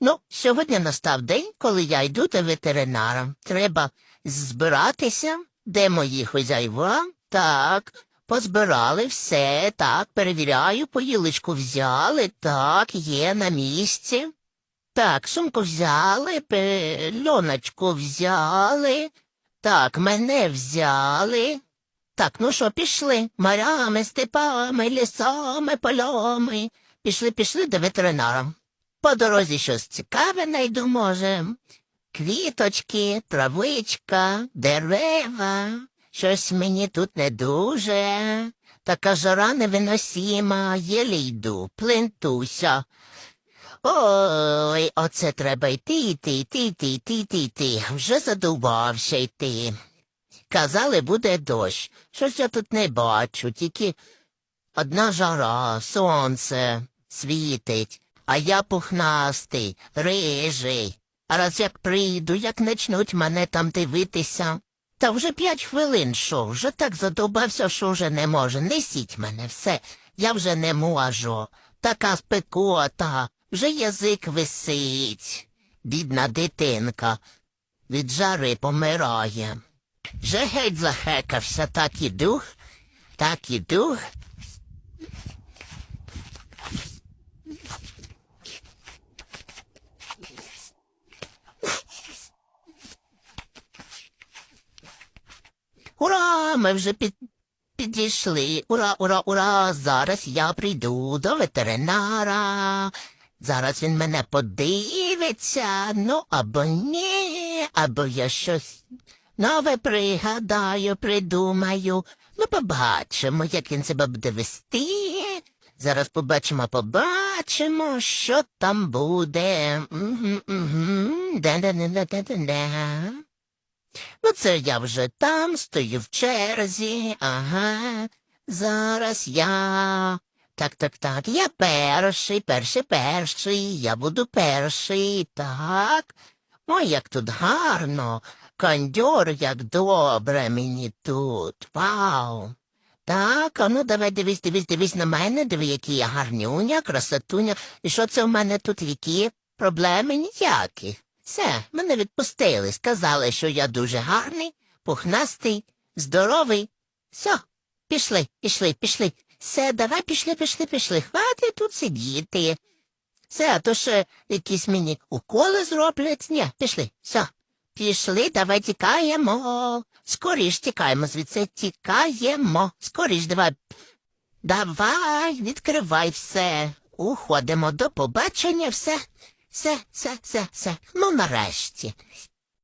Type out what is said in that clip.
Ну, сьогодні настав день, коли я йду до ветеринара. Треба збиратися, де мої хозяйва. Так, позбирали все, так, перевіряю, поїлочку взяли, так, є на місці. Так, сумку взяли, пельоночку взяли. Так, мене взяли. Так, ну що, пішли морями, степами, лісами, полями. Пішли, пішли до ветеринара. По дорозі щось цікаве найду, може. Квіточки, травичка, дерева. Щось мені тут не дуже. Така жара невиносима, єлі йду, плентуся. Ой, оце треба йти, йти, йти, йти, йти, йти, йти. Вже задовбався йти. Казали, буде дощ. Щось я тут не бачу, тільки одна жара, сонце світить, а я пухнастий, рижий. А раз як прийду, як начнуть мене там дивитися. Та вже п'ять хвилин шов, вже так задовбався, що вже не може. Несіть мене все, я вже не можу. Така спекота, вже язик висить. Бідна дитинка від жари помирає. Вже геть захекався, так іду, так іду. Ура! Ми вже під... підійшли. Ура, ура, ура! Зараз я прийду до ветеринара. Зараз він мене подивиться, ну або ні, або я щось нове пригадаю, придумаю. Ми побачимо, як він себе буде вести. Зараз побачимо, побачимо, що там буде. Мгм, мгм. Да-да-да-да-да-да. Ну, це я вже там стою в черзі. Ага. Зараз я. Так, так, так. Я перший, перший, перший. Я буду перший. Так. Ой, як тут гарно. Кондьор, як добре мені тут. Вау. Так, а ну давай дивись, дивись, дивись на мене, диви, який я гарнюня, красотуня. І що це в мене тут які проблеми ніякі. Все, мене відпустили, сказали, що я дуже гарний, пухнастий, здоровий. Все, пішли, пішли, пішли. Все, давай пішли, пішли, пішли. Хватить тут сидіти. Все, а то ще якісь мені уколи зроблять. Ні, пішли, все. Пішли, давай тікаємо. Скоріш тікаємо звідси, тікаємо. Скоріш, давай. Давай, відкривай все. Уходимо до побачення, все. Все, все, все, все. Ну, нарешті.